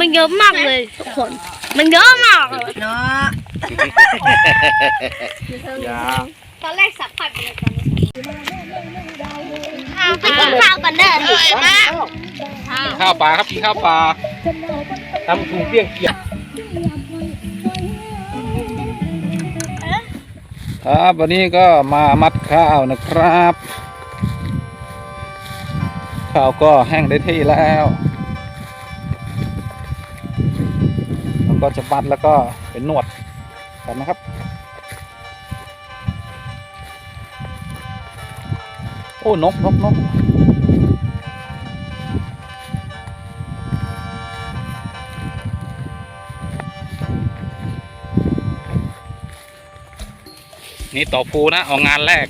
มันเยอะมากเลยทุกคน มันเยอะมากเลยเนาะอย่าตอนแรกสับผัดเลยตอนนี้ข้าวไปกินข้าวกันเด้ออร่อยมากกินข้าวปลาครับกินข้าวปลาทำถุงเปี้ยงเกียบครับวันนี้ก็มามัดข้าวนะครับ ข้าวก็แห้งได้ที่แล้ว ก็จะมัดแล้วก็เป็นนวดกันนะครับโอ้นกนกนกนี่ต่อฟูนะออกงานแรก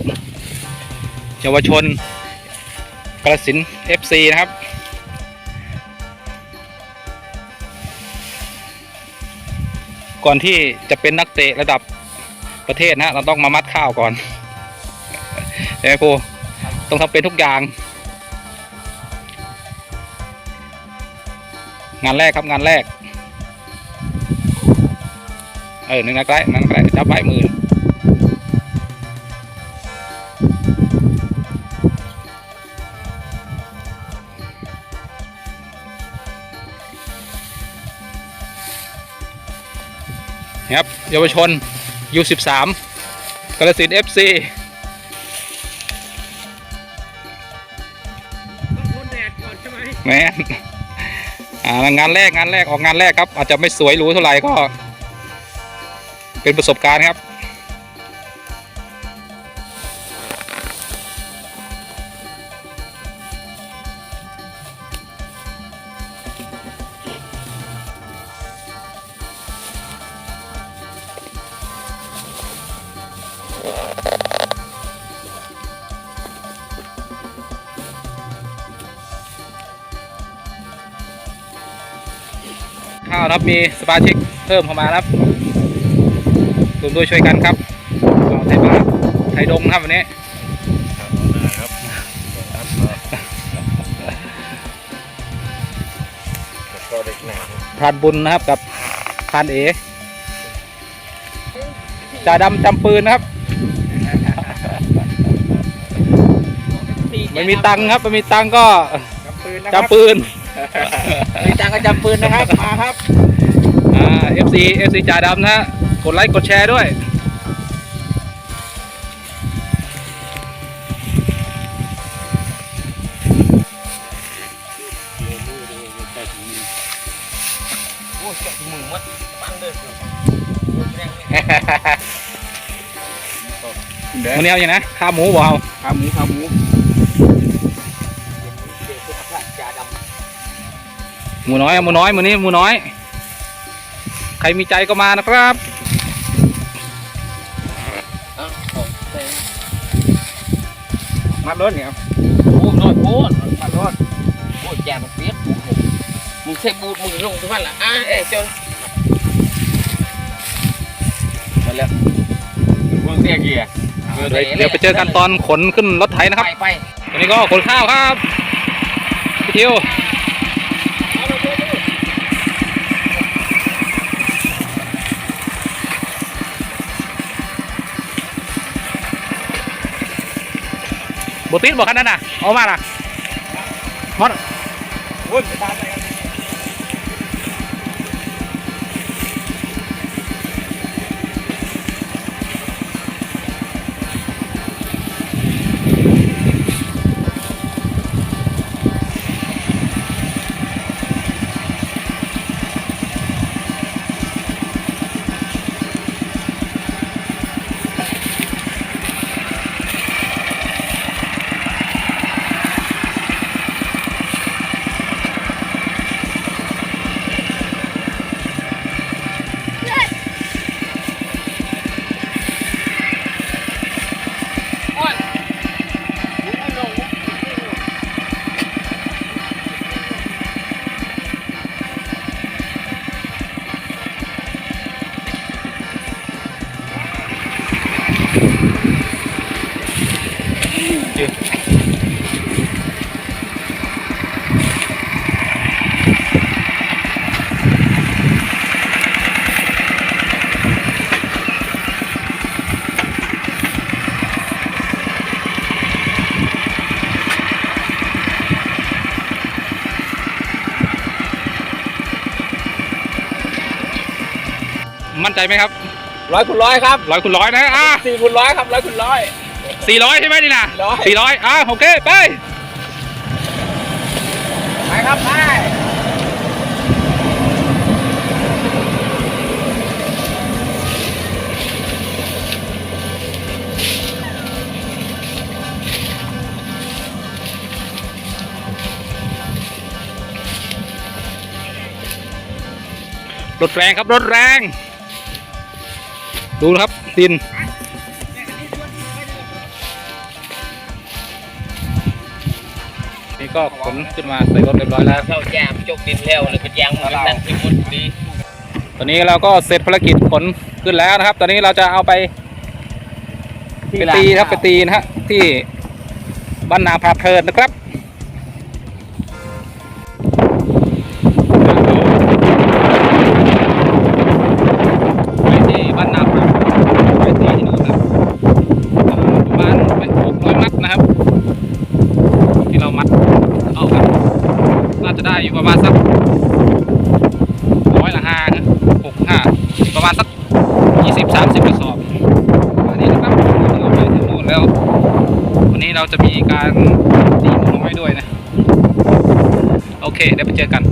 เยาวชนกระสิน FC นะครับ ก่อนที่จะเป็นนักเตะระดับประเทศนะเราต้องมามัดข้าวก่อนเอ้ครูต้องทำเป็นทุกอย่าง งานแรกครับงานแรก เออหนึ่งนักไร้นั่นักไร้จับไว้มือ ครับเยาวชน U13 กระสินเอฟซีแมนอ่างานแรกงานแรกออกงานแรกครับ อาจจะไม่สวยหรูเท่าไหร่ก็ เป็นประสบการณ์ครับ ข้าวนะครับมีสมาชิกเพิ่มเข้ามานะครับรวมด้วยช่วยกันครับเอาไทยบ้านไทยดงนะครับวันนี้พรานบุญนะครับกับพรานเอจ่าดำจำปืนนะครับ ไม่มีตังค์ครับไม่มีตังค์ก็จำปืนนะครับจำปืนมีจังก็จำปืนนะครับมาครับอ่า FC FC จ่าดำนะฮะกดไลค์กดแชร์ด้วย โอ้ยเจ็บมือมัดปังเด้อมันนี้เอาอย่างนะข้าวหมูบ่เอา ขาหมูขาหมู หมูน้อยเอาหมูน้อยมือนี้หมูน้อย ใครมีใจก็มานะครับมัดรถเนี่ยโอ้น้อยโคตรมัดรถโอ้ยแจมันเปียกมึงเทบูดมึงลงทุกวันละอะเอ้ยจนมาแล้วมึงเสียเกียร์เดี๋ยวเดี๋ยวไปเจอกันตอนขนขึ้นรถไถนะครับไปไปตอนนี้ก็ขนข้าวครับพี่ทิว บติดบอกกันนั่นน่ะ เอามาล่ะฮอต ริมั่นใจไหมครับร้อยคุณร้อยครับร้อยคุณร้อยนะอะ สี่คุณร้อยครับร้อยคุณร้อย สี่ร้อยใช่ไหมนี่นะ400สี่ร้อยอะโอเคไป ไปครับไปรถแรงครับรถแรง ดูนะครับดิน ก็ขนขึ้นมาใส่รถเรียบร้อยแล้ว เข้าแจมจกดินแล้วแล้วก็ยางมันนั่นที่มุดดีตอนนี้เราก็เสร็จภารกิจขนขึ้นแล้วนะครับ ตอนนี้เราจะเอาไปไปตีครับไปตีนะฮะที่บ้านนาพาเพลินนะครับ ประมาณสักยี่สิบสามสิบกระสอบอันนี้นะครับเราไปถึงนู่นแล้ว วันนี้เราจะมีการตีหมูน้อยด้วยนะ โอเคเดี๋ยวไปเจอกัน